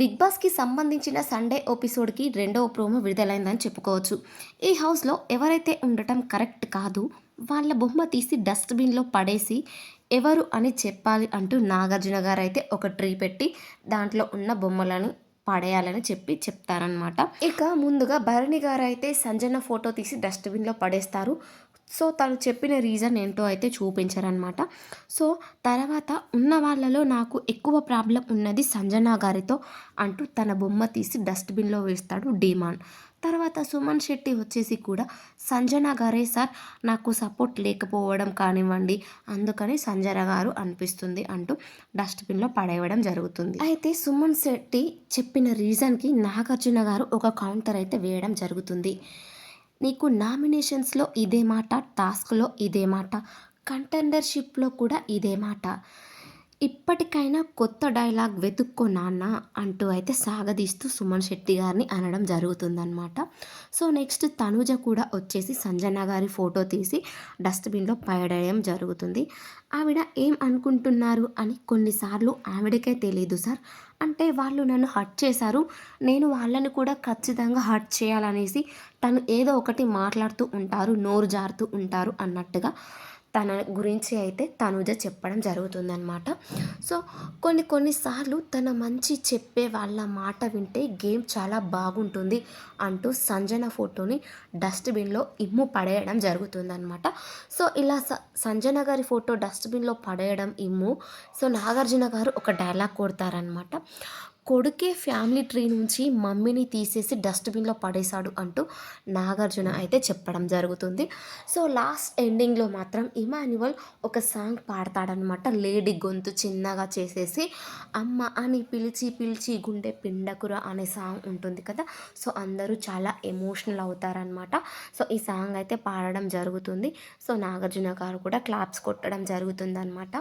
Big బాస్కి సంబంధించిన Sunday ఎపిసోడ్కి రెండవ ప్రోమో విడుదలైందని చెప్పుకోవచ్చు. ఈ హౌస్లో ఎవరైతే ఉండటం కరెక్ట్ కాదు వాళ్ళ బొమ్మ తీసి డస్ట్బిన్లో పడేసి ఎవరు అని చెప్పాలి అంటూ నాగార్జున గారు అయితే ఒక ట్రీ పెట్టి దాంట్లో ఉన్న బొమ్మలను పడేయాలని చెప్పి చెప్తారనమాట ఇక ముందుగా భరణి గారు అయితే సంజన ఫోటో తీసి డస్ట్బిన్లో పడేస్తారు. సో తను చెప్పిన రీజన్ ఏంటో అయితే చూపించారనమాట సో తర్వాత ఉన్న వాళ్ళలో నాకు ఎక్కువ ప్రాబ్లం ఉన్నది సంజన గారితో అంటూ తన బొమ్మ తీసి డస్ట్బిన్లో వేస్తాడు డీమాన్. తర్వాత సుమన్ శెట్టి వచ్చేసి కూడా సంజన గారే సార్ నాకు సపోర్ట్ లేకపోవడం కానివ్వండి అందుకని సంజన గారు అనిపిస్తుంది అంటూ డస్ట్బిన్లో పడేయడం జరుగుతుంది. అయితే సుమన్ శెట్టి చెప్పిన రీజన్కి నాగార్జున గారు ఒక కౌంటర్ అయితే వేయడం జరుగుతుంది. నీకు నామినేషన్స్లో ఇదే మాట టాస్క్లో ఇదే మాట కంటెండర్షిప్లో కూడా ఇదే మాట. ఇప్పటికైనా కొత్త డైలాగ్ వెతుక్కో నాన్న అంటూ అయితే సాగదీస్తూ సుమన్ శెట్టి గారిని అనడం జరుగుతుందన్నమాట. సో నెక్స్ట్ తనుజ కూడా వచ్చేసి సంజన గారి ఫోటో తీసి డస్ట్బిన్లో పడేయడం జరుగుతుంది. ఆవిడ ఏం అనుకుంటున్నారు అని కొన్నిసార్లు ఆవిడకే తెలియదు సార్. అంటే వాళ్ళు నన్ను హర్ట్ చేశారు నేను వాళ్ళని కూడా ఖచ్చితంగా హర్ట్ చేయాలనేసి తను ఏదో ఒకటి మాట్లాడుతూ ఉంటారు నోరు జారుతూ ఉంటారు అన్నట్టుగా. తన గురించి అయితే తనుజ చెప్పడం జరుగుతుందన్నమాట. సో కొన్ని కొన్నిసార్లు తన మంచి చెప్పే వాళ్ళ మాట వింటే గేమ్ చాలా బాగుంటుంది అంటూ సంజన ఫోటోని డస్ట్బిన్లో ఇమ్ము పడేయడం జరుగుతుందన్నమాట. సో ఇలా స సంజన గారి ఫోటో డస్ట్బిన్లో పడేయడం ఇమ్ము. సో నాగార్జున గారు ఒక డైలాగ్ కొడతారనమాట కొడుకే ఫ్యామిలీ ట్రీ నుంచి మమ్మీని తీసేసి డస్ట్బిన్లో పడేశాడు అంటూ నాగార్జున అయితే చెప్పడం జరుగుతుంది. సో లాస్ట్ ఎండింగ్లో మాత్రం ఇమాన్యువల్ ఒక సాంగ్ పాడతాడనమాట లేడీ గొంతు చిన్నగా చేసేసి అమ్మ అని పిలిచి పిలిచి గుండె పిండకుర అనే సాంగ్ ఉంటుంది కదా? సో అందరూ చాలా ఎమోషనల్ అవుతారనమాట సో ఈ సాంగ్ అయితే పాడడం జరుగుతుంది. సో నాగార్జున గారు కూడా క్లాప్స్ కొట్టడం జరుగుతుంది అనమాట